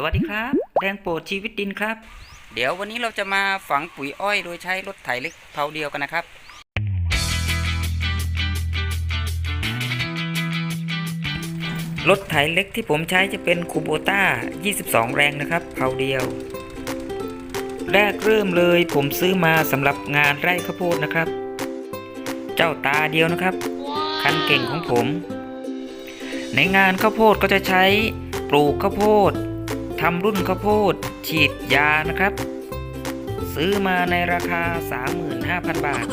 สวัสดีครับ แดงโปรดชีวิตดินครับ เดี๋ยววันนี้เราจะมาฝังปุ๋ยอ้อย โดยใช้รถไถเล็กเผาเดียวกันนะครับ รถไถเล็กที่ผมใช้จะเป็นคูโบต้า 22 แรงนะครับเผาเดียว แรกเริ่มเลยผมซื้อมาสำหรับงานไร่ข้าวโพดนะครับ เจ้าตาเดียวนะครับ คันเก่งของผม ในงานข้าวโพดก็จะใช้ปลูกข้าวโพด ทำรุ่นข้าวโพดฉีดยานะครับ ซื้อมาในราคา 35,000 บาท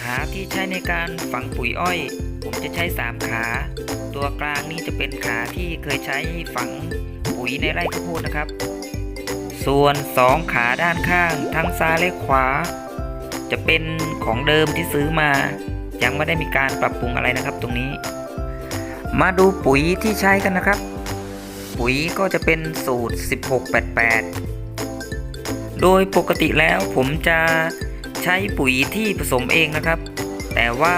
ขาที่ใช้ในการฝังปุ๋ยอ้อย ผมจะใช้ 3 ขา ตัวกลางนี้จะเป็นขาที่เคยใช้ฝังปุ๋ยในไร่ข้าวโพดนะครับ ส่วน 2 ขาด้านข้างทั้งซ้ายและขวา จะเป็นของเดิมที่ซื้อมา ยังไม่ได้มีการปรับปรุงอะไรนะครับตรงนี้ มาดูปุ๋ยที่ใช้กันนะครับ ปุ๋ยก็จะเป็นสูตร 1688 โดยปกติแล้วผมจะใช้ปุ๋ยที่ผสมเองนะครับ แต่ว่า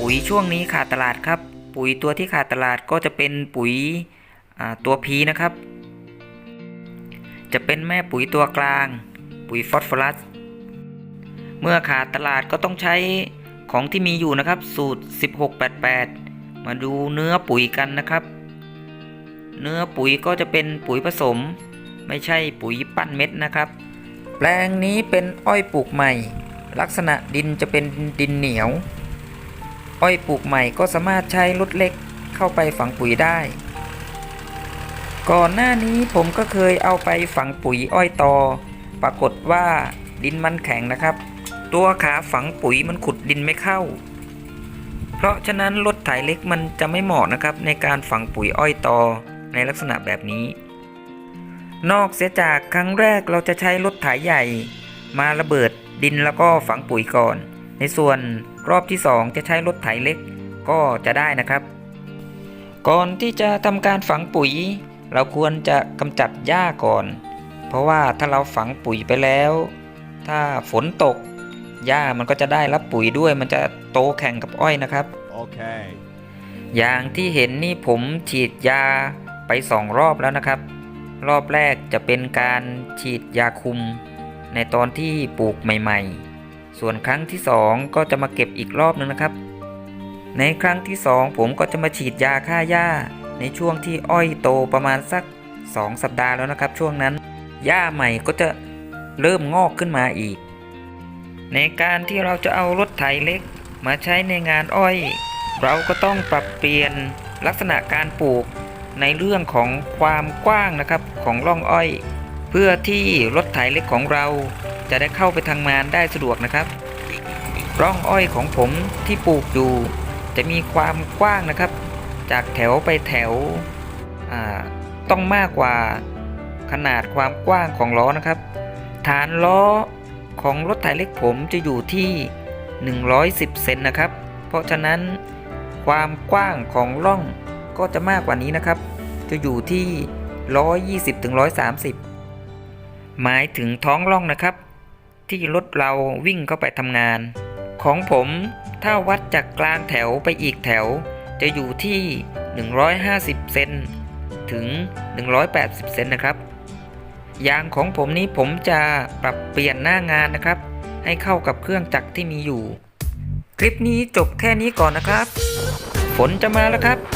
ปุ๋ยช่วงนี้ขาดตลาดครับ ปุ๋ยตัวที่ขาดตลาดก็จะเป็นปุ๋ยตัวพีนะครับ จะเป็นแม่ปุ๋ยตัวกลาง ปุ๋ยฟอสฟอรัส เมื่อขาดตลาดก็ต้องใช้ของที่มีอยู่นะครับ สูตร 1688 มาดูเนื้อปุ๋ยกันนะครับ เนื้อปุ๋ยก็จะเป็นปุ๋ยผสม ไม่ใช่ปุ๋ยปั้นเม็ดนะครับ แปลงนี้เป็นอ้อยปลูกใหม่ ลักษณะดินจะเป็นดินเหนียว อ้อยปลูกใหม่ก็สามารถใช้รถเล็กเข้าไปฝังปุ๋ยได้ ก่อนหน้านี้ผมก็เคยเอาไปฝังปุ๋ยอ้อยตอ ปรากฏว่าดินมันแข็งนะครับ ตัวขาฝังปุ๋ยมันขุดดินไม่เข้า เพราะฉะนั้นรถไถเล็กมันจะไม่เหมาะนะครับในการฝังปุ๋ยอ้อยตอ ในลักษณะแบบนี้ นอกเสียจากครั้งแรกเราจะใช้รถไถใหญ่ มาระเบิดดินแล้วก็ฝังปุ๋ยก่อน ในส่วนรอบที่ 2 จะใช้รถไถเล็กก็จะได้นะครับ ก่อนที่จะทำการฝังปุ๋ย เราควรจะกำจัดหญ้าก่อน เพราะว่าถ้าเราฝังปุ๋ยไปแล้ว ถ้าฝนตกหญ้ามันก็จะได้รับปุ๋ยด้วย มันจะโตแข่งกับอ้อยนะครับ Okay. อย่างที่เห็นนี่ผมฉีดยา ไปสองรอบแล้วนะครับ รอบแรกจะเป็นการฉีดยาคุม ในตอนที่ปลูกใหม่ ๆ ส่วนครั้งที่สองก็จะมาเก็บอีกรอบนึงนะครับ ในครั้งที่สองผมก็จะมาฉีดยาฆ่าหญ้า ในช่วงที่อ้อยโตประมาณสัก 2 สัปดาห์แล้วนะครับ ช่วงนั้นหญ้าใหม่ก็จะเริ่มงอกขึ้นมาอีก ในการที่เราจะเอารถไถเล็กมาใช้ในงานอ้อย เราก็ต้องปรับเปลี่ยนลักษณะการปลูก ในเรื่องของความกว้างนะครับของร่องอ้อย เพื่อที่รถไถเล็กของเรา จะได้เข้าไปทำงานได้สะดวกนะครับ ร่องอ้อยของผมที่ปลูกอยู่ จะมีความกว้างนะครับ จากแถวไปแถวต้องมากกว่าขนาดความกว้างของล้อนะครับ ฐานล้อของรถไถเล็กผมจะอยู่ที่ 110 เซนนะครับ เพราะฉะนั้นความกว้างของร่อง ก็จะมากกว่านี้นะครับ จะอยู่ที่ 120ถึง130 หมายถึงท้องร่องนะครับ ที่รถเราวิ่งเข้าไปทำงาน ของผมถ้าวัดจากกลางแถวไปอีกแถว จะอยู่ที่ 150 เซนถึง 180 เซนนะครับยางของผมนี้ผมจะปรับเปลี่ยนหน้างานนะครับ ให้เข้ากับเครื่องจักรที่มีอยู่ คลิปนี้จบแค่นี้ก่อนนะครับ ฝนจะมาแล้วครับ